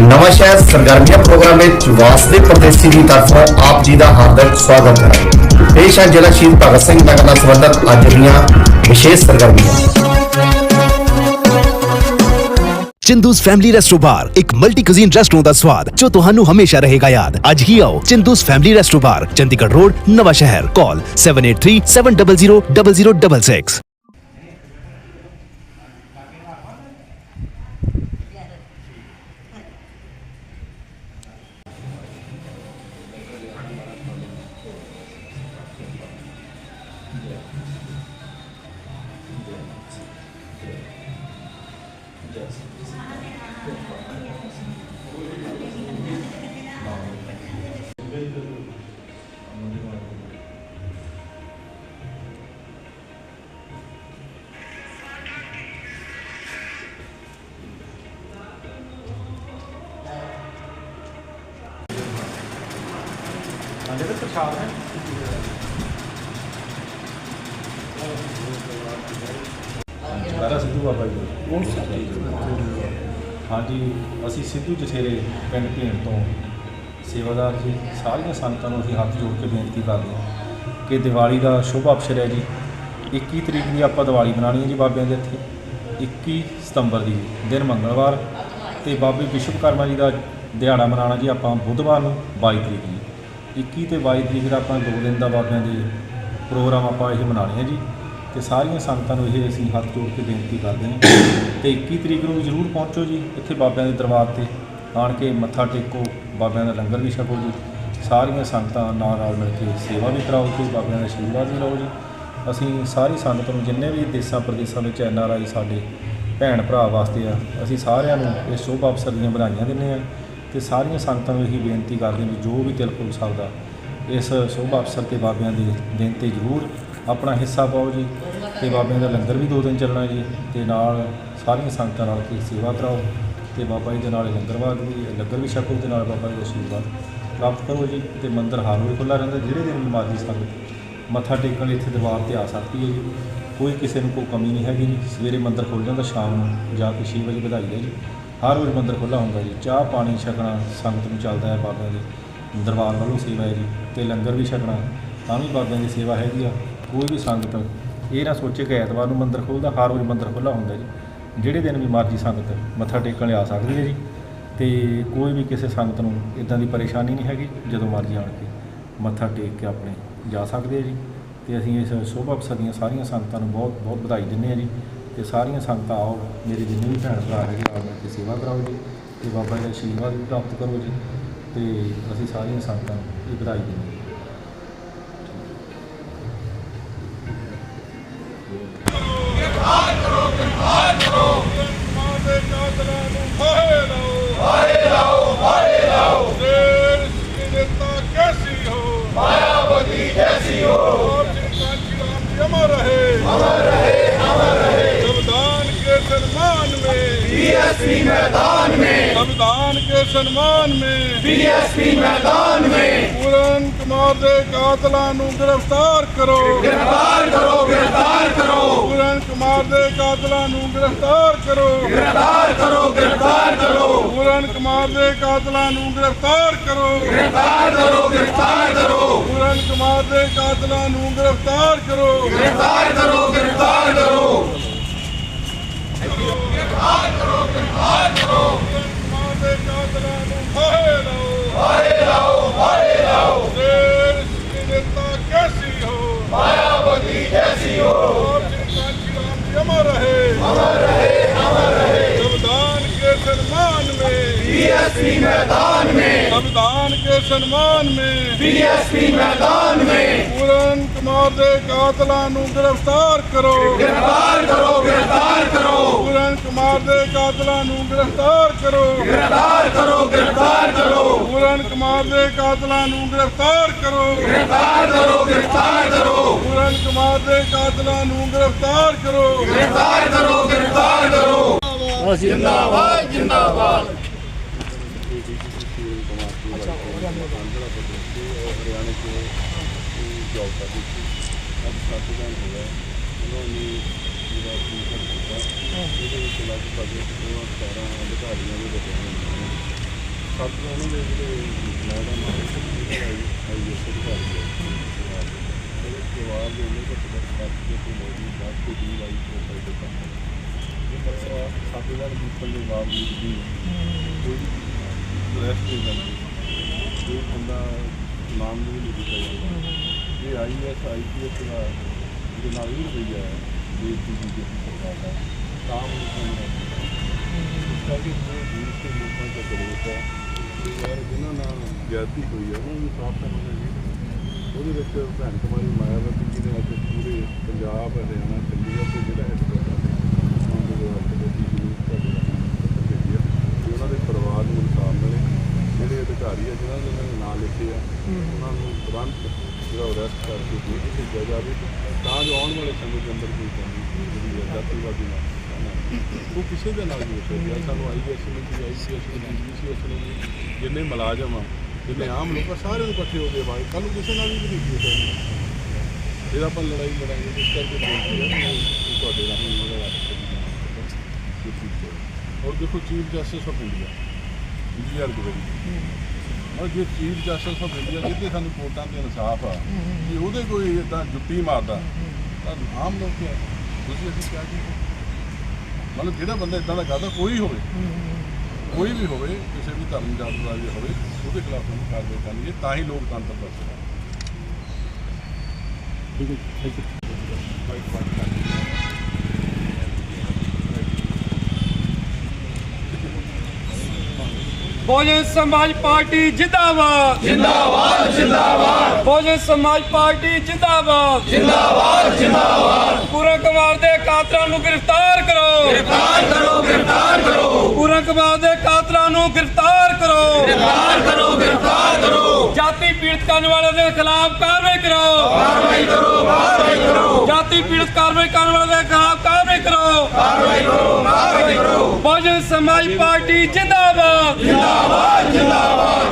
ਨਵਾਂ ਸ਼ਹਿਰ ਸਰਗਰਮੀਆਂ ਪ੍ਰੋਗਰਾਮ ਵਿੱਚ ਵਾਸਦੇ ਪ੍ਰਦੇਸ਼ੀ ਦੀ ਤਰਫੋਂ ਆਪ ਜੀ ਦਾ ਹਾਰਦਿਕ ਸਵਾਗਤ ਹੈ ਪੇਸ਼ ਹੈ ਜ਼ਿਲ੍ਹਾ ਸ਼ਹੀਦ ਭਗਤ ਸਿੰਘ ਨਗਰ ਨਾਲ ਸੰਬੰਧਿਤ ਅੱਜ ਦੀਆਂ ਵਿਸ਼ੇਸ਼ ਸਰਗਰਮੀਆਂ ਚਿੰਦੂਸ ਫੈਮਿਲੀ ਰੈਸਟੋ ਬਾਰ ਇੱਕ ਮਲਟੀ ਕੁਜ਼ੀਨ ਰੈਸਟੋਰੈਂਟ ਦਾ ਸਵਾਦ ਜੋ ਤੁਹਾਨੂੰ ਹਮੇਸ਼ਾ ਰਹੇਗਾ ਯਾਦ ਅੱਜ ਹੀ ਆਓ Chindus family resto bar Chandigarh road Nawanshahr call 7837000066 ਹਾਂਜੀ ਤੇ ਪ੍ਰਸ਼ਾਦ ਹੈ। ਸਾਰਾ ਸਿੱਧੂ ਬਾਬਾ ਜੀ ਹਾਂਜੀ ਅਸੀਂ ਸਿੱਧੂ ਜਥੇਰੇ ਪਿੰਡ ਭੀਣ ਤੋਂ ਸੇਵਾਦਾਰ ਜੀ ਸਾਰੀਆਂ ਸੰਗਤਾਂ ਨੂੰ ਅਸੀਂ ਹੱਥ ਜੋੜ ਕੇ ਬੇਨਤੀ ਕਰਦੇ ਹਾਂ ਕਿ ਦੀਵਾਲੀ ਦਾ ਸ਼ੁਭ ਅਵਸਰ ਹੈ ਜੀ। 21 ਤਰੀਕ ਦੀ ਆਪਾਂ ਦੀਵਾਲੀ ਮਨਾਉਣੀ ਹੈ ਜੀ ਬਾਬਿਆਂ ਦੇ ਇੱਥੇ 21 ਸਤੰਬਰ ਦੀ ਦਿਨ ਮੰਗਲਵਾਰ ਤੇ ਬਾਬੇ ਵਿਸ਼ਵਕਰਮਾ ਜੀ ਦਾ ਦਿਹਾੜਾ ਮਨਾਉਣਾ ਜੀ ਆਪਾਂ ਬੁੱਧਵਾਰ ਨੂੰ 22 ਤਰੀਕ ਜੀ 21 ਤੇ 22 ਤਰੀਕ ਦਾ ਆਪਾਂ ਦੋ ਦਿਨ ਦਾ ਬਾਬਿਆਂ ਦੇ ਪ੍ਰੋਗਰਾਮ ਆਪਾਂ ਇਹ ਮਨਾਉਣੇ ਆ ਜੀ। ਤੇ ਸਾਰੀਆਂ ਸੰਗਤਾਂ ਨੂੰ ਇਹ ਅਸੀਂ ਹੱਥ ਜੋੜ ਕੇ ਬੇਨਤੀ ਕਰਦੇ ਹਾਂ। ਤੇ 21 ਤਰੀਕ ਨੂੰ ਜ਼ਰੂਰ ਪਹੁੰਚੋ ਜੀ, ਇੱਥੇ ਬਾਬਿਆਂ ਦੇ ਦਰਬਾਰ ਤੇ। ਆਣ ਕੇ ਮੱਥਾ ਟੇਕੋ, ਬਾਬਿਆਂ ਦਾ ਲੰਗਰ ਵੀ ਛਕੋ ਜੀ। ਸਾਰੀਆਂ ਸੰਗਤਾਂ ਨਾਲ ਨਾਲ ਮਿਲ ਕੇ ਸੇਵਾ ਵੀ ਕਰਾਓ ਤੇ ਬਾਬਿਆਂ ਦਾ ਆਸ਼ੀਰਵਾਦ ਵੀ ਲਓ ਜੀ। ਅਸੀਂ ਸਾਰੀ ਸੰਗਤ ਨੂੰ ਜਿੰਨੇ ਵੀ ਦੇਸਾਂ ਪ੍ਰਦੇਸਾਂ ਵਿੱਚ ਐਨ ਆਰ ਆਈ ਸਾਡੇ ਭੈਣ ਭਰਾ ਵਾਸਤੇ ਆ, ਅਸੀਂ ਸਾਰਿਆਂ ਨੂੰ ਇਸ ਸ਼ੁਭ ਅਵਸਰ ਦੀਆਂ ਵਧਾਈਆਂ ਦਿੰਦੇ ਆ ਤੇ ਸਾਰੀਆਂ ਸੰਗਤਾਂ ਨੂੰ ਇਹੀ ਬੇਨਤੀ ਕਰਦੇ ਹਾਂ ਵੀ ਜੋ ਵੀ ਤਿਲ ਫੁਲ ਸਕਦਾ ਇਸ ਸ਼ੁਭ ਅਵਸਰ ਤੇ ਬਾਬਿਆਂ ਦੇ ਦਿਨ ਤੇ ਜ਼ਰੂਰ ਆਪਣਾ ਹਿੱਸਾ ਪਾਓ ਜੀ ਤੇ ਬਾਬਿਆਂ ਦਾ ਲੰਗਰ ਵੀ ਦੋ ਦਿਨ ਚੱਲਣਾ ਜੀ ਤੇ ਨਾਲ ਸਾਰੀਆਂ ਸੰਗਤਾਂ ਨਾਲ ਕੇ ਸੇਵਾ ਕਰਾਓ ਤੇ ਬਾਬਾ ਜੀ ਦੇ ਨਾਲ ਲੰਗਰਵਾਦ ਵੀ, ਲੰਗਰ ਵੀ ਛਕੋ ਤੇ ਨਾਲ ਬਾਬਾ ਜੀ ਦਾ ਆਸ਼ੀਰਵਾਦ ਪ੍ਰਾਪਤ ਕਰੋ ਜੀ ਤੇ ਮੰਦਿਰ ਹਰ ਰੋਜ਼ ਖੁੱਲ੍ਹਾ ਰਹਿੰਦਾ ਜਿਹੜੇ ਦਿਨ ਵੀ ਮਰਜ਼ੀ ਸੰਗਤ ਮੱਥਾ ਟੇਕਣ ਲਈ ਇੱਥੇ ਦਰਬਾਰ ਤੇ ਆ ਸਕਦੀ ਹੈ ਜੀ। ਕੋਈ ਕਿਸੇ ਨੂੰ ਕੋਈ ਕਮੀ ਨਹੀਂ ਹੈਗੀ ਜੀ। ਸਵੇਰੇ ਮੰਦਿਰ ਖੁੱਲ੍ਹ ਜਾਂਦਾ, ਸ਼ਾਮ ਨੂੰ ਜਾ ਕੇ 6 ਵਜੇ ਵਧਾਈ ਹੈ ਜੀ। ਹਰ ਰੋਜ਼ ਮੰਦਰ ਖੁੱਲ੍ਹਾ ਹੁੰਦਾ ਜੀ। ਚਾਹ, ਪਾਣੀ ਛਕਣਾ, ਸੰਗਤ ਨੂੰ ਚੱਲਦਾ ਹੈ ਬਾਬਿਆਂ ਦੇ ਦਰਬਾਰ ਵੱਲੋਂ ਸੇਵਾ ਹੈ ਜੀ ਤੇ ਲੰਗਰ ਵੀ ਛਕਣਾ, ਤਾਂ ਵੀ ਬਾਬਿਆਂ ਦੀ ਸੇਵਾ ਹੈਗੀ ਆ। ਕੋਈ ਵੀ ਸੰਗਤ, ਇਹ ਨਾ ਸੋਚੇ ਕਿ ਐਤਵਾਰ ਨੂੰ ਮੰਦਰ ਖੁੱਲ੍ਹਦਾ, ਹਰ ਰੋਜ਼ ਮੰਦਰ ਖੁੱਲ੍ਹਾ ਹੁੰਦਾ ਜੀ। ਜਿਹੜੇ ਦਿਨ ਵੀ ਮਰਜ਼ੀ ਸੰਗਤ ਮੱਥਾ ਟੇਕਣ ਲਈ ਆ ਸਕਦੀ ਹੈ ਜੀ। ਤੇ ਕੋਈ ਵੀ ਕਿਸੇ ਸੰਗਤ ਨੂੰ ਇਦਾਂ ਦੀ ਪਰੇਸ਼ਾਨੀ ਨਹੀਂ ਹੈਗੀ, ਜਦੋਂ ਮਰਜ਼ੀ ਆਣ ਕੇ ਮੱਥਾ ਟੇਕ ਕੇ ਆਪਣੇ ਜਾ ਸਕਦੇ ਆ ਜੀ। ਤੇ ਅਸੀਂ ਇਸ ਸ਼ੋਭਾ ਅਵਸਰ ਦੀਆਂ ਸਾਰੀਆਂ ਸੰਗਤਾਂ ਨੂੰ ਬਹੁਤ ਬਹੁਤ ਵਧਾਈ ਦਿੰਦੇ ਆ ਜੀ। ਤੇ ਸਾਰੀਆਂ ਸੰਗਤਾਂ ਆਓ ਮੇਰੇ ਜਿੰਨੇ ਵੀ ਭੈਣ ਭਰਾ ਹੈਗੇ ਆਓ ਮਿਲ ਸੇਵਾ ਕਰਾਓ ਜੀ ਤੇ ਬਾਬਾ ਜੀ ਦਾ ਆਸ਼ੀਰਵਾਦ ਵੀ ਪ੍ਰਾਪਤ ਕਰੋ ਜੀ ਤੇ ਅਸੀਂ ਸਾਰੀਆਂ ਸੰਗਤਾਂ ਨੂੰ ਇਹ ਵਧਾਈ ਦਿੰਦੇ ਹਾਂ। कैसी हो अमर रहे अमर रहे अमर रहे बीएसपी मैदान में संविधान के सम्मान में बीएसपी मैदान में पूरन कुमार ਦੇ ਕਾਤਲਾਂ ਨੂੰ ਗ੍ਰਿਫਤਾਰ ਕਰੋ ਗ੍ਰਿਫਤਾਰ ਕਰੋ ਗ੍ਰਿਫਤਾਰ ਕਰੋ ਪੂਰਨ ਕੁਮਾਰ ਦੇ ਕਾਤਲਾਂ ਨੂੰ ਗ੍ਰਿਫਤਾਰ ਕਰੋ ਗ੍ਰਿਫਤਾਰ ਕਰੋ ਗ੍ਰਿਫਤਾਰ ਕਰੋ ਪੂਰਨ ਕੁਮਾਰ ਦੇ ਕਾਤਲਾਂ ਨੂੰ ਗ੍ਰਿਫਤਾਰ ਕਰੋ ਗ੍ਰਿਫਤਾਰ ਕਰੋ ਗ੍ਰਿਫਤਾਰ ਕਰੋ ਪੂਰਨ ਕੁਮਾਰ ਦੇ ਕਾਤਲਾਂ ਨੂੰ ਗ੍ਰਿਫਤਾਰ ਕਰੋ ਗ੍ਰਿਫਤਾਰ ਕਰੋ ਗ੍ਰਿਫਤਾਰ ਕਰੋ ਗ੍ਰਿਫਤਾਰ संविधान के सम्मान में बीएसपी मैदान में पूरन कुमार दे कातला गिरफ्तार करो गिरफ्तार करो गिरफ्तार करो पूरन कुमार दे कातला गिरफ्तार करो गिरफ्तार करो गिरफ्तार करो पूरन कुमार दे कातला गिरफ्तार करो गिरफ्तार करो गिरफ्तार करो पूरन कुमार दे कातला गिरफ्तार करो गिरफ्तार करो गिरफ्तार करो जिंदाबाद जिंदाबाद ਕੁਮਾਰ ਦੇ ਕਾਤਲਾਂ ਨੂੰ ਗ੍ਰਿਫਤਾਰ ਕਰੋ ਗ੍ਰਿਫਤਾਰ ਕਰੋ ਗ੍ਰਿਫਤਾਰ ਕਰੋ ਪੂਰਨ ਕੁਮਾਰ ਦੇ ਕਾਤਲਾਂ ਨੂੰ ਗ੍ਰਿਫਤਾਰ ਕਰੋ ਗ੍ਰਿਫਤਾਰ ਕਰੋ ਗ੍ਰਿਫਤਾਰ ਕਰੋ ਜਿੰਦਾਬਾਦ ਜਿੰਦਾਬਾਦ ਸੱਤ ਉਹਨਾਂ ਦੇ ਜਿਹੜੇ ਮੈਡਮ ਆ ਉਹ ਜਿਹੜੇ ਆਈ ਆਈ ਐਸ ਅਧਿਕਾਰੀ ਆ ਉਹਦੇ ਪਰਿਵਾਰ ਦੇ ਉਹਨੇ ਘੱਟ ਘੱਟ ਸੱਤ ਦੇ ਤੋਂ ਲੈ ਕੇ ਦਸ ਤੋਂ ਵੀਹ ਆਈ ਪ੍ਰੋਫਾਈਲ ਦੇ ਕੰਮ ਇਹ ਮਸਲਾ ਸੱਤ ਹਜ਼ਾਰ ਬੀਤਣ ਦੇ ਬਾਵਜੂਦ ਵੀ ਕੋਈ ਰੈਸਟ ਨਹੀਂ ਲੈਂਦੀ ਕੋਈ ਬੰਦਾ ਨਾਮ ਵੀ ਨਹੀਂ ਦਿੱਤਾ ਜਾਂਦਾ ਇਹ I S I P S ਦਾ ਜਿਹਦੇ ਨਾਲ ਹੀ ਰਵਈਆ ਹੈ ਦੇਸ਼ ਦੀ ਬੀਜੇਪੀ ਸਰਕਾਰ ਦਾ ਤਾਂ ਉਹ ਨਹੀਂ ਇਸ ਕਰਕੇ ਜੋ ਦੇਸ਼ ਦੇ ਲੋਕਾਂ ਦਾ ਵਿਰੋਧ ਹੈ। ਤੇ ਯਾਰ ਜਿਨ੍ਹਾਂ ਨਾਲ ਜ਼ਿਆਦਤੀ ਹੋਈ ਹੈ ਉਹਨਾਂ ਨੂੰ ਸਾਫ਼ ਕਰਨਾ ਚਾਹੀਦਾ ਉਹਦੇ ਵਿੱਚ ਭੈਣ ਕੁਮਾਰੀ ਮਾਇਆਵਤੀ ਜੀ ਨੇ ਅੱਜ ਪੂਰੇ ਪੰਜਾਬ ਹਰਿਆਣਾ ਚੰਡੀਗੜ੍ਹ ਜਿਹੜਾ ਦੇ ਰਾਸ਼ਟਰਪਤੀ ਜੀ ਨੂੰ ਤੁਹਾਡੇ ਰਾਹੀਂ ਭੇਜਿਆ ਕਿ ਉਹਨਾਂ ਦੇ ਪਰਿਵਾਰ ਨੂੰ ਇਨਸਾਫ ਮਿਲੇ। ਜਿਹੜੇ ਅਧਿਕਾਰੀ ਆ ਜਿਨ੍ਹਾਂ ਦੇ ਨਾਂ ਲਿਖੇ ਆ ਉਹਨਾਂ ਨੂੰ ਤੁਰੰਤ ਜਿਹੜਾ ਅਰੈਸਟ ਕਰਕੇ ਜੇਲ੍ਹ ਭੇਜਿਆ ਜਾਵੇ ਤਾਂ ਜੋ ਆਉਣ ਵਾਲੇ ਸਮੇਂ ਦੇ ਅੰਦਰ ਕੋਈ ਕਮੀ ਜਿਹੜੀ ਹੈ ਜਾਤੀਵਾਦੀ ਨਾ ਉਹ ਕਿਸੇ ਦੇ ਨਾਲ ਨਹੀਂ ਹੋ ਸਾਨੂੰ ਆਈਐਸ ਨੂੰ ਵੀ ਆਈਸੀਐਸ ਨੂੰ ਬੀਸੀਐਸ ਨੂੰ ਜਿੰਨੇ ਮੁਲਾਜ਼ਮ ਆ, ਜਿੰਨੇ ਆਮ ਲੋਕ ਆ, ਸਾਰਿਆਂ ਨੂੰ ਇਕੱਠੇ ਹੋ ਕੇ ਬਾਈ ਕੱਲ ਨੂੰ ਕਿਸੇ ਨਾਲ ਵੀ ਨਹੀਂ ਹੋ ਸਕਦੀ ਫਿਰ ਆਪਾਂ ਲੜਾਈ ਲੜਾਂਗੇ ਇਸ ਕਰਕੇ ਬੇਨਤੀ ਹੈ ਤੁਹਾਡੇ ਰਾਹੀਂ ਮੇਰਾ ਰਾਸ਼ਟਰਪਤੀ ਔਰ ਦੇਖੋ, chief justice of India, G R ਔਰ ਜੇ ਚੀਫ ਜਸਟਿਸ ਆਫ ਇੰਡੀਆ ਜਿੱਥੇ ਸਾਨੂੰ ਕੋਰਟਾਂ ਤੇ ਇਨਸਾਫ ਆ ਕਿ ਉਹਦੇ ਕੋਈ ਇਦਾਂ ਜੁੱਤੀ ਮਾਰਦਾ ਤਾਂ ਆਮ ਲੋਕ ਕਿਆ ਤੁਸੀਂ ਅਸੀਂ ਕਿਆ ਕੀ ਮਤਲਬ ਜਿਹੜਾ ਬੰਦਾ ਇਦਾਂ ਦਾ ਕਰਦਾ ਕੋਈ ਹੋਵੇ ਕੋਈ ਵੀ ਹੋਵੇ ਕਿਸੇ ਵੀ ਧਰਮ ਜਾਤ ਦਾ ਵੀ ਹੋਵੇ ਉਹਦੇ ਖਿਲਾਫ ਸਾਨੂੰ ਕਾਰਵਾਈ ਕਰਨੀ ਹੈ ਤਾਂ ਹੀ ਲੋਕਤੰਤਰ ਦਾ ਸਦਾ ਠੀਕ ਹੈ thank you. Bahujan Samaj party ਜਿੰਦਾਬਾਦ। ਜਿੰਦਾਬਾਦ ਜਿੰਦਾਬਾਦ। ਬਹੁਜਨ ਸਮਾਜ ਪਾਰਟੀ ਜਿੰਦਾਬਾਦ। ਜਿੰਦਾਬਾਦ ਜਿੰਦਾਬਾਦ। ਪੂਰਨ ਕੁਮਾਰ ਦੇ ਕਾਤਲਾਂ ਨੂੰ ਗ੍ਰਿਫਤਾਰ ਕਰੋ। ਗ੍ਰਿਫਤਾਰ ਕਰੋ ਗ੍ਰਿਫਤਾਰ ਕਰੋ। ਪੂਰਨ ਕੁਮਾਰ ਦੇ ਕਾਤਲਾਂ ਨੂੰ ਗ੍ਰਿਫਤਾਰ ਕਰੋ। ਗ੍ਰਿਫਤਾਰ ਕਰੋ ਗ੍ਰਿਫਤਾਰ ਕਰੋ। ਜਾਤੀ ਪੀੜਤ ਕਰਨ ਵਾਲਿਆਂ ਦੇ ਖਿਲਾਫ ਕਾਰਵਾਈ ਕਰੋ ਕਾਰਵਾਈ ਕਰੋ ਕਾਰਵਾਈ ਕਰੋ। ਜਾਤੀ ਪੀੜਤ ਕਾਰਵਾਈ ਕਰਨ ਵਾਲਿਆਂ ਦੇ ਖਿਲਾਫ ਕਾਰਵਾਈ ਕਰੋ ਕਾਰਵਾਈ ਕਰੋ ਕਾਰਵਾਈ ਕਰੋ। ਬਹੁਜਨ ਸਮਾਜ ਪਾਰਟੀ ਜਿੰਦਾਬਾਦ।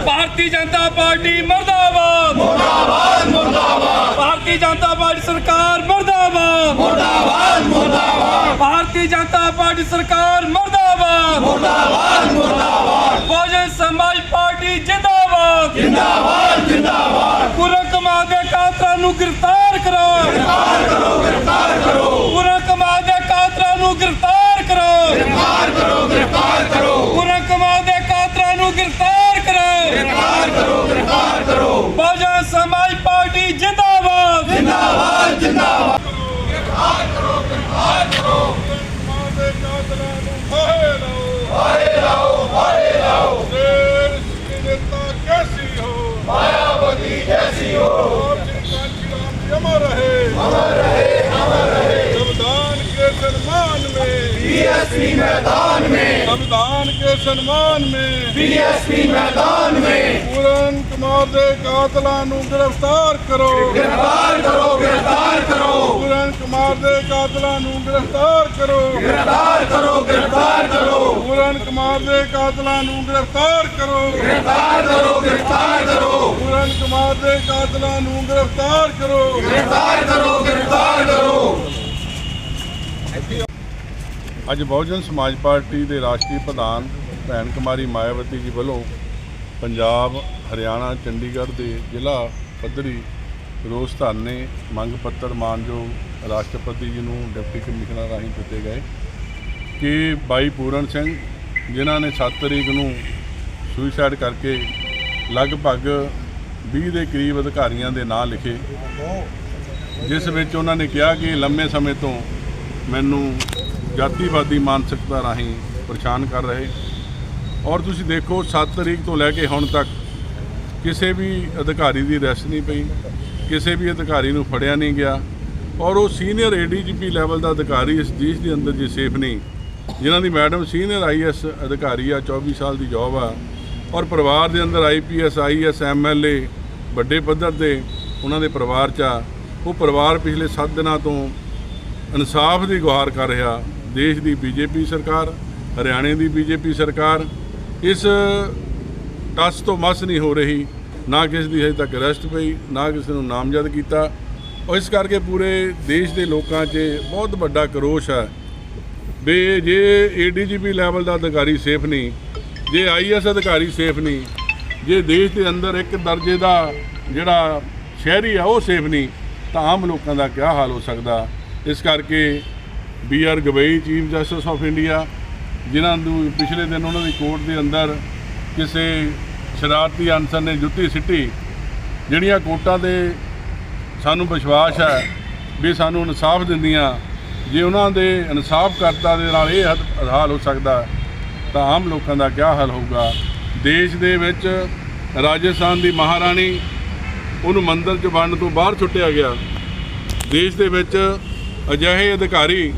ਭਾਰਤੀ ਜਨਤਾ ਪਾਰਟੀ ਮਰਦਾਬਾਦ। ਮੁਰਦਾਬਾਦ ਮੁਰਦਾਬਾਦ। ਭਾਰਤੀ ਜਨਤਾ ਪਾਰਟੀ ਸਰਕਾਰ ਮਰਦਾਬਾਦ। ਮੁਰਦਾਬਾਦ ਮੁਰਦਾਬਾਦ। ਭਾਰਤੀ ਜਨਤਾ ਪਾਰਟੀ ਸਰਕਾਰ ਮਰਦਾਬਾਦ। ਮੁਰਦਾਬਾਦ ਮੁਰਦਾਬਾਦ। ਬਹੁਜਨ ਸਮਾਜ ਪਾਰਟੀ ਜਿੰਦਾਬਾਦ। ਜਿੰਦਾਬਾਦ। ਜਿੰਦਾਬਾਦ। ਪੂਰਨ ਕਮਾਲ ਦੇ ਕਾਤਲਾਂ ਨੂੰ ਗ੍ਰਿਫਤਾਰ ਕਰੋ ਗ੍ਰਿਫਤਾਰ ਕਰੋ ਗ੍ਰਿਫਤਾਰ ਕਰੋ। बीएसपी मैदान में संविधान के सम्मान में बीएसपी मैदान में पूरन कुमार दे कातला नु गिरफ्तार करो गिरफ्तार करो गिरफ्तार करो पूरन कुमार दे कातला नु गिरफ्तार करो गिरफ्तार करो गिरफ्तार करो पूरन कुमार दे कातला नु गिरफ्तार करो गिरफ्तार करो गिरफ्तार करो पूरन कुमार दे कातला नु गिरफ्तार करो गिरफ्तार करो गिरफ्तार करो ਅੱਜ ਬਹੁਜਨ ਸਮਾਜ ਪਾਰਟੀ ਦੇ ਰਾਸ਼ਟਰੀ ਪ੍ਰਧਾਨ ਭੈਣ ਕੁਮਾਰੀ ਮਾਇਆਵਤੀ ਜੀ ਵੱਲੋਂ ਪੰਜਾਬ, ਹਰਿਆਣਾ, ਚੰਡੀਗੜ੍ਹ ਦੇ ਜ਼ਿਲ੍ਹਾ ਪੱਧਰੀ ਰੋਸ ਧਰਨੇ ਮੰਗ ਪੱਤਰ ਮਾਨਯੋਗ ਰਾਸ਼ਟਰਪਤੀ ਜੀ ਨੂੰ ਡਿਪਟੀ ਕਮਿਸ਼ਨਰ ਰਾਹੀਂ ਦਿੱਤੇ ਗਏ ਕਿ ਬਾਈ ਪੂਰਨ ਸਿੰਘ ਜਿਨ੍ਹਾਂ ਨੇ 7 ਤਰੀਕ ਨੂੰ ਸੁਸਾਈਡ ਕਰਕੇ ਲਗਭਗ 20 ਦੇ ਕਰੀਬ ਅਧਿਕਾਰੀਆਂ ਦੇ ਨਾਂ ਲਿਖੇ, ਜਿਸ ਵਿੱਚ ਉਹਨਾਂ ਨੇ ਕਿਹਾ ਕਿ ਲੰਮੇ ਸਮੇਂ ਤੋਂ ਮੈਨੂੰ ਜਾਤੀਵਾਦੀ ਮਾਨਸਿਕਤਾ ਰਾਹੀਂ ਪਰੇਸ਼ਾਨ ਕਰ ਰਹੇ। ਔਰ ਤੁਸੀਂ ਦੇਖੋ 7 ਤਰੀਕ ਤੋਂ ਲੈ ਕੇ ਹੁਣ ਤੱਕ ਕਿਸੇ ਵੀ ਅਧਿਕਾਰੀ ਦੀ ਅਰੈਸਟ ਨਹੀਂ ਪਈ, ਕਿਸੇ ਵੀ ਅਧਿਕਾਰੀ ਨੂੰ ਫੜਿਆ ਨਹੀਂ ਗਿਆ। ਔਰ ਉਹ ਸੀਨੀਅਰ ਏਡੀਜੀਪੀ ਲੈਵਲ ਦਾ ਅਧਿਕਾਰੀ ਇਸ ਦੇਸ਼ ਦੇ ਅੰਦਰ ਜੇ ਸੇਫ ਨਹੀਂ, ਜਿਨ੍ਹਾਂ ਦੀ ਮੈਡਮ ਸੀਨੀਅਰ ਆਈਐਸ ਅਧਿਕਾਰੀ ਆ 24 ਸਾਲ ਦੀ ਜੌਬ ਆ, ਔਰ ਪਰਿਵਾਰ ਦੇ ਅੰਦਰ ਆਈਪੀਐਸ ਆਈਐਸ ਐਮਐਲਏ ਵੱਡੇ ਪੱਧਰ ਦੇ ਉਹਨਾਂ ਦੇ ਪਰਿਵਾਰ 'ਚ ਆ, ਉਹ ਪਰਿਵਾਰ ਪਿਛਲੇ 7 ਦਿਨਾਂ ਤੋਂ ਇਨਸਾਫ ਦੀ ਗੁਹਾਰ ਕਰ ਰਿਹਾ। ਦੇਸ਼ ਦੀ ਬੀਜੇਪੀ ਸਰਕਾਰ, ਹਰਿਆਣੇ ਦੀ ਬੀਜੇਪੀ ਸਰਕਾਰ, ਇਸ ਟਸ ਤੋਂ ਮਸ ਨਹੀਂ ਹੋ ਰਹੀ, ਨਾ ਕਿਸੇ ਦੀ ਹਜੇ ਤੱਕ ਅਰੈਸਟ ਪਈ, ਨਾ ਕਿਸੇ ਨੂੰ ਨਾਮਜ਼ਦ ਕੀਤਾ। ਔਰ ਇਸ ਕਰਕੇ ਪੂਰੇ ਦੇਸ਼ ਦੇ ਲੋਕਾਂ 'ਚ ਬਹੁਤ ਵੱਡਾ ਕਰੋਸ਼ ਹੈ ਵੀ ਜੇ ਏਡੀਜੀਪੀ ਲੈਵਲ ਦਾ ਅਧਿਕਾਰੀ ਸੇਫ ਨਹੀਂ, ਜੇ ਆਈਐਸ ਅਧਿਕਾਰੀ ਸੇਫ ਨਹੀਂ, ਜੇ ਦੇਸ਼ ਦੇ ਅੰਦਰ ਇੱਕ ਦਰਜੇ ਦਾ ਜਿਹੜਾ ਸ਼ਹਿਰੀ ਆ ਉਹ ਸੇਫ ਨਹੀਂ, ਤਾਂ ਆਮ ਲੋਕਾਂ ਦਾ ਕੀ ਹਾਲ ਹੋ ਸਕਦਾ? ਇਸ ਕਰਕੇ B R Gavai, chief justice of India, ਜਿਨ੍ਹਾਂ ਨੂੰ ਪਿਛਲੇ ਦਿਨ ਉਹਨਾਂ ਦੀ ਕੋਰਟ ਦੇ ਅੰਦਰ ਕਿਸੇ ਸ਼ਰਾਰਤੀ ਅਨਸਰ ਨੇ ਜੁੱਤੀ ਸਿੱਟੀ। ਜਿਹੜੀਆਂ ਕੋਰਟਾਂ ਦੇ ਸਾਨੂੰ ਵਿਸ਼ਵਾਸ ਹੈ ਵੀ ਸਾਨੂੰ ਇਨਸਾਫ ਦਿੰਦੀਆਂ, ਜੇ ਉਹਨਾਂ ਦੇ ਇਨਸਾਫ ਕਰਤਾ ਦੇ ਨਾਲ ਇਹ ਹਾਲ ਹੋ ਸਕਦਾ, ਤਾਂ ਆਮ ਲੋਕਾਂ ਦਾ ਕੀ ਹਾਲ ਹੋਊਗਾ? ਦੇਸ਼ ਦੇ ਵਿੱਚ ਰਾਜਸਥਾਨ ਦੀ ਮਹਾਰਾਣੀ ਉਹਨੂੰ ਮੰਦਰ 'ਚ ਵੰਡ ਤੋਂ ਬਾਹਰ ਛੁੱਟਿਆ ਗਿਆ। ਦੇਸ਼ ਦੇ ਵਿੱਚ ਅਜਿਹੇ ਅਧਿਕਾਰੀ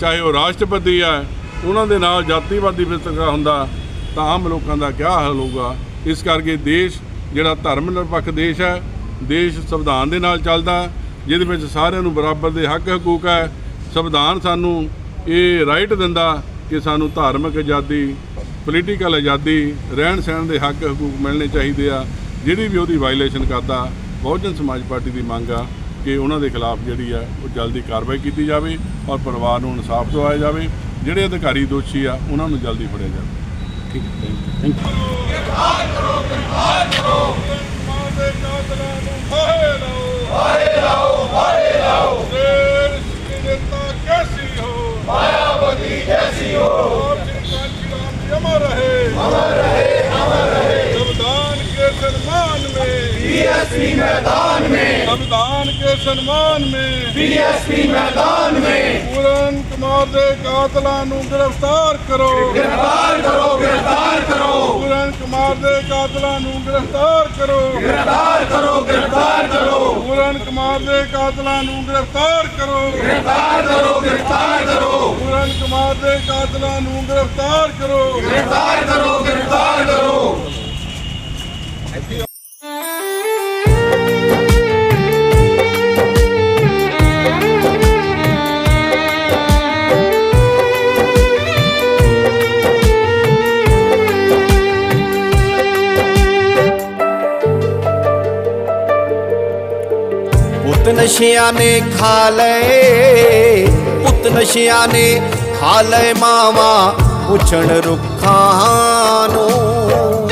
ਚਾਹੇ ਉਹ ਰਾਸ਼ਟਰਪਤੀ ਆ, ਉਹਨਾਂ ਦੇ ਨਾਲ ਜਾਤੀਵਾਦੀ ਵਿਤਕਰਾ ਹੁੰਦਾ, ਤਾਂ ਆਮ ਲੋਕਾਂ ਦਾ ਕਿਆ ਹਾਲ ਹੋਊਗਾ? ਇਸ ਕਰਕੇ ਦੇਸ਼, ਜਿਹੜਾ ਧਰਮ ਨਿਰਪੱਖ ਦੇਸ਼ ਹੈ, ਦੇਸ਼ ਸੰਵਿਧਾਨ ਦੇ ਨਾਲ ਚੱਲਦਾ, ਜਿਹਦੇ ਵਿੱਚ ਸਾਰਿਆਂ ਨੂੰ ਬਰਾਬਰ ਦੇ ਹੱਕ ਹਕੂਕ ਹੈ। ਸੰਵਿਧਾਨ ਸਾਨੂੰ ਇਹ ਰਾਈਟ ਦਿੰਦਾ ਕਿ ਸਾਨੂੰ ਧਾਰਮਿਕ ਆਜ਼ਾਦੀ ਪੋਲੀਟੀਕਲ ਆਜ਼ਾਦੀ ਰਹਿਣ ਸਹਿਣ ਦੇ ਹੱਕ ਹਕੂਕ ਮਿਲਣੇ ਚਾਹੀਦੇ ਆ। ਜਿਹੜੀ ਵੀ ਉਹਦੀ ਵਾਇਲੇਸ਼ਨ ਕਰਦਾ, ਬਹੁਜਨ ਸਮਾਜ ਪਾਰਟੀ ਦੀ ਮੰਗ ਆ। ਕਿ ਉਹਨਾਂ ਦੇ ਖਿਲਾਫ ਜਿਹੜੀ ਆ ਉਹ ਜਲਦੀ ਕਾਰਵਾਈ ਕੀਤੀ ਜਾਵੇ ਔਰ ਪਰਿਵਾਰ ਨੂੰ ਇਨਸਾਫ ਦਿਵਾਇਆ ਜਾਵੇ। ਜਿਹੜੇ ਅਧਿਕਾਰੀ ਦੋਸ਼ੀ ਆ ਉਹਨਾਂ ਨੂੰ ਜਲਦੀ ਫੜਿਆ ਜਾਵੇ। ਠੀਕ ਹੈ ਥੈਂਕ ਯੂ ਗ੍ਰਿਫਤਾਰ ਕਰੋ बीएसपी मैदान में संविधान के सम्मान में बीएसपी मैदान में पूरन कुमार ਦੇ ਕਾਤਲਾਂ ਨੂੰ ਗ੍ਰਿਫਤਾਰ ਕਰੋ ਗ੍ਰਿਫਤਾਰ ਕਰੋ ਗ੍ਰਿਫਤਾਰ ਕਰੋ ਪੂਰਨ ਕੁਮਾਰ ਦੇ ਕਾਤਲਾਂ ਨੂੰ ਗ੍ਰਿਫਤਾਰ ਕਰੋ ਗ੍ਰਿਫਤਾਰ ਕਰੋ ਗ੍ਰਿਫਤਾਰ ਕਰੋ ਪੂਰਨ ਕੁਮਾਰ ਦੇ ਕਾਤਲਾਂ ਨੂੰ ਗ੍ਰਿਫਤਾਰ ਕਰੋ ਗ੍ਰਿਫਤਾਰ ਕਰੋ ਗ੍ਰਿਫਤਾਰ ਕਰੋ ਪੂਰਨ ਕੁਮਾਰ ਦੇ ਕਾਤਲਾਂ ਨੂੰ ਗ੍ਰਿਫਤਾਰ ਕਰੋ ਗ੍ਰਿਫਤਾਰ ਕਰੋ ਗ੍ਰਿਫਤਾਰ ਨਸ਼ਿਆਂ ਨੇ ਖਾ ਲਏ, ਪੁੱਤ ਨਸ਼ਿਆਂ ਨੇ ਖਾ ਲਏ ਮਾਵਾ ਪੁੱਛਣ ਰੁੱਖਾਂ ਨੂੰ।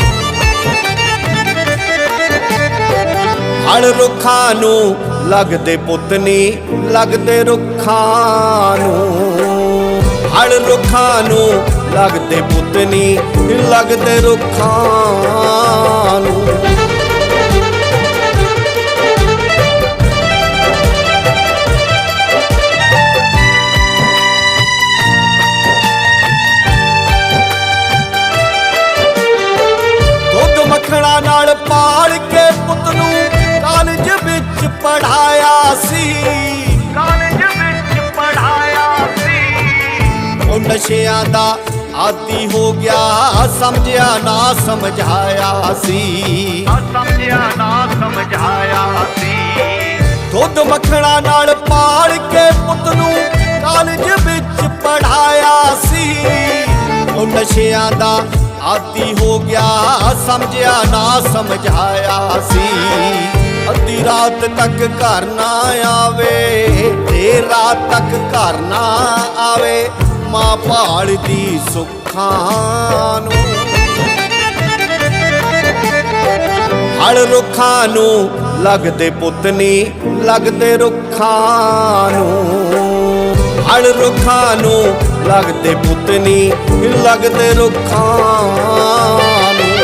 ਹਲ ਰੁੱਖਾਂ ਨੂੰ ਲੱਗਦੇ ਪੁੱਤ ਨਹੀਂ ਲੱਗਦੇ ਰੁੱਖਾਂ ਨੂੰ। ਹਲ ਰੁੱਖਾਂ ਨੂੰ ਲੱਗਦੇ ਪੁੱਤ ਨਹੀਂ ਲੱਗਦੇ ਰੁੱਖਾਂ ਨੂੰ। ਮੱਖਣਾ ਨਾਲ ਪਾਲ ਕੇ ਪੁੱਤ ਨੂੰ ਕਾਲਜ ਵਿੱਚ ਪੜਾਇਆ ਸੀ। ਕਾਲਜ ਵਿੱਚ ਪੜਾਇਆ ਸੀ। ਉਹ ਨਸ਼ਿਆਂ ਦਾ ਆਦੀ ਹੋ ਗਿਆ ਸਮਝਿਆ ਨਾ ਸਮਝਾਇਆ ਸੀ। ਸਮਝਿਆ ਨਾ ਸਮਝਾਇਆ ਸੀ। ਦੁੱਧ ਮੱਖਣਾ ਨਾਲ ਪਾਲ ਕੇ ਪੁੱਤ ਨੂੰ ਕਾਲਜ ਵਿੱਚ ਪੜਾਇਆ ਸੀ। ਉਹ ਨਸ਼ਿਆਂ ਦਾ ਆਦੀ ਹੋ ਗਿਆ, ਸਮਝਿਆ ਨਾ ਸਮਝਾਇਆ ਸੀ। ਅੱਧੀ ਰਾਤ ਤੱਕ ਘਰ ਨਾ ਆਵੇ ਤੇ ਰਾਤ ਤੱਕ ਘਰ ਨਾ ਆਵੇ, ਮਾਂ ਭਾਲਦੀ ਸੁੱਖਾਂ ਨੂੰ। ਹਲ ਰੁੱਖਾਂ ਨੂੰ ਲੱਗਦੇ ਪੁੱਤ ਨਹੀਂ ਲੱਗਦੇ ਰੁੱਖਾਂ ਨੂੰ। ਹਲ ਰੁੱਖਾਂ ਨੂੰ ਲੱਗਦੇ ਪੁੱਤ ਨਹੀਂ ਲੱਗਦੇ ਰੁੱਖਾਂ ਨੂੰ।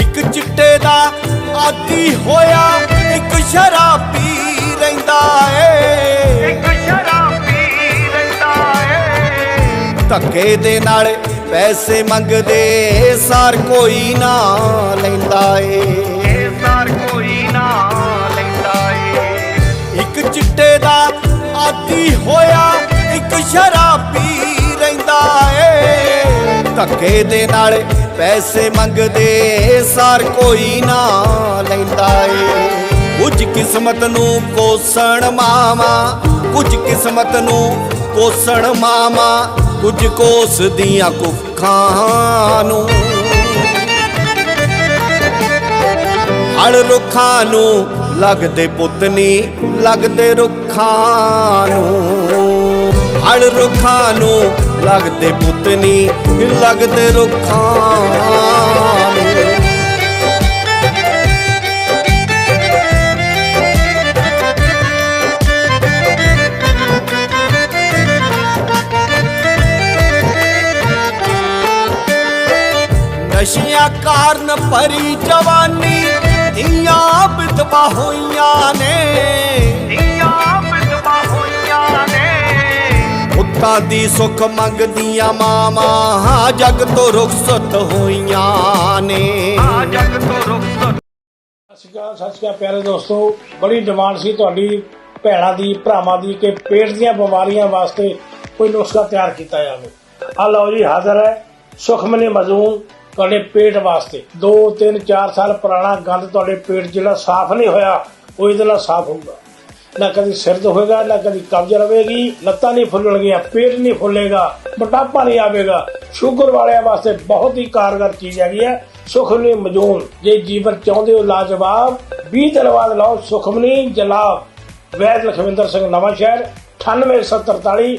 ਇੱਕ ਚਿੱਟੇ ਦਾ ਆਦੀ ਹੋਇਆ ਇੱਕ ਸ਼ਰਾਬੀ ਰਹਿੰਦਾ ਏ। ਇੱਕ ਸ਼ਰਾਬੀ ਰਹਿੰਦਾ ਏ। ਧੱਕੇ ਦੇ ਨਾਲ ਪੈਸੇ ਮੰਗਦੇ ਸਾਰ ਕੋਈ ਨਾ ਲੈਂਦਾ ਏ। ਸਾਰ ਕੋਈ ਨਾ ਲੈਂਦਾ ਏ। ਇੱਕ ਚਿੱਟੇ ਦਾ ਆਦੀ ਹੋਇਆ ਇੱਕ ਸ਼ਰਾਬੀ ਰਹਿੰਦਾ ਏ। ਧੱਕੇ ਦੇ ਨਾਲ ਪੈਸੇ ਮੰਗਦੇ ਸਾਰ ਕੋਈ ਨਾ ਲੈਂਦਾ ਏ। ਕੁਝ ਕਿਸਮਤ ਨੂੰ ਕੋਸਣ ਮਾਵਾ ਕੁਝ ਕਿਸਮਤ ਨੂੰ ਕੋਸਣ ਮਾਵਾ। ਕੁਝ ਕੋਸ ਦੀਆਂ ਕੁੱਖਾਂ ਨੂੰ। ਹਲ ਰੁੱਖਾਂ ਨੂੰ ਲੱਗਦੇ ਪੁੱਤ ਨਹੀਂ ਲੱਗਦੇ ਰੁੱਖਾਂ ਨੂੰ। ਹਲ ਰੁੱਖਾਂ ਨੂੰ ਲੱਗਦੇ ਪੁੱਤ ਨਹੀਂ ਲੱਗਦੇ ਰੁੱਖਾਂ ਨਸ਼ਿਆਂ ਕਾਰਨ ਭਰੀ ਜਵਾਨੀ ਧੀਆਂ ਵਿਧਵਾ ਹੋਈਆਂ ਨੇ। ਹੋਈਆਂ ਪੁੱਤਾਂ ਦੀ ਸੁੱਖ ਮੰਗਦੀਆਂ ਮਾਵਾਂ ਜਗ ਤੋਂ ਰੁਖਸਤ ਹੋਈਆਂ ਨੇ। ਆ ਜਗ ਤੋਂ ਰੁਖਸਤ। ਸਤਿ ਸ਼੍ਰੀ ਅਕਾਲ ਸਤਿ ਸ਼੍ਰੀ ਅਕਾਲ ਪਿਆਰੇ ਦੋਸਤੋ। ਬੜੀ ਡਿਮਾਂਡ ਸੀ ਤੁਹਾਡੀ ਭੈਣਾਂ ਦੀ ਭਰਾਵਾਂ ਦੀ ਕਿ ਪੇਟ ਦੀਆਂ ਬਿਮਾਰੀਆਂ ਵਾਸਤੇ ਕੋਈ ਨੁਸਖਾ ਤਿਆਰ ਕੀਤਾ ਜਾਵੇ। ਆ ਲਓ ਜੀ ਹਾਜ਼ਰ ਹੈ ਸੁਖਮਨੀ ਮਜ਼ੂਨ ਤੁਹਾਡੇ ਪੇਟ ਵਾਸਤੇ। 2 3 4 ਸਾਲ ਪੁਰਾਣਾ ਗੰਦ ਤੁਹਾਡੇ ਪੇਟ ਜਿਹੜਾ ਸਾਫ਼ ਨਹੀਂ ਹੋਇਆ, ਉਹ ਇਹਦੇ ਨਾਲ ਸਾਫ਼ ਹੋਊਗਾ। ਨਾ ਕਦੀ ਸਿਰ ਹੋਏਗਾ, ਨਾ ਕਦੀ ਕਬਜ਼ ਰਵੇਗੀ ਲੱਤਾਂ ਨਹੀਂ ਫੁੱਲਣਗੀਆਂ, ਪੇਟ ਨਹੀਂ ਫੁੱਲੇਗਾ, ਮੋਟਾਪਾ ਨਹੀਂ ਆਵੇਗਾ। ਸ਼ੂਗਰ ਵਾਲਿਆਂ ਵਾਸਤੇ ਬਹੁਤ ਹੀ ਕਾਰਗਰ ਚੀਜ਼ ਹੈਗੀ ਹੈ। ਸੁਖਮਨੀ ਮਜੂਨ। ਜੇ ਜੀਵਨ ਚਾਹੁੰਦੇ ਹੋ ਲਾਜਵਾਬ 20 ਦਿਨ ਬਾਅਦ ਲਓ, ਸੁਖਮਨੀ ਜਲਾਬ। ਵੈਦ ਲਖਵਿੰਦਰ ਸਿੰਘ ਨਵਾਂ ਸ਼ਹਿਰ 9843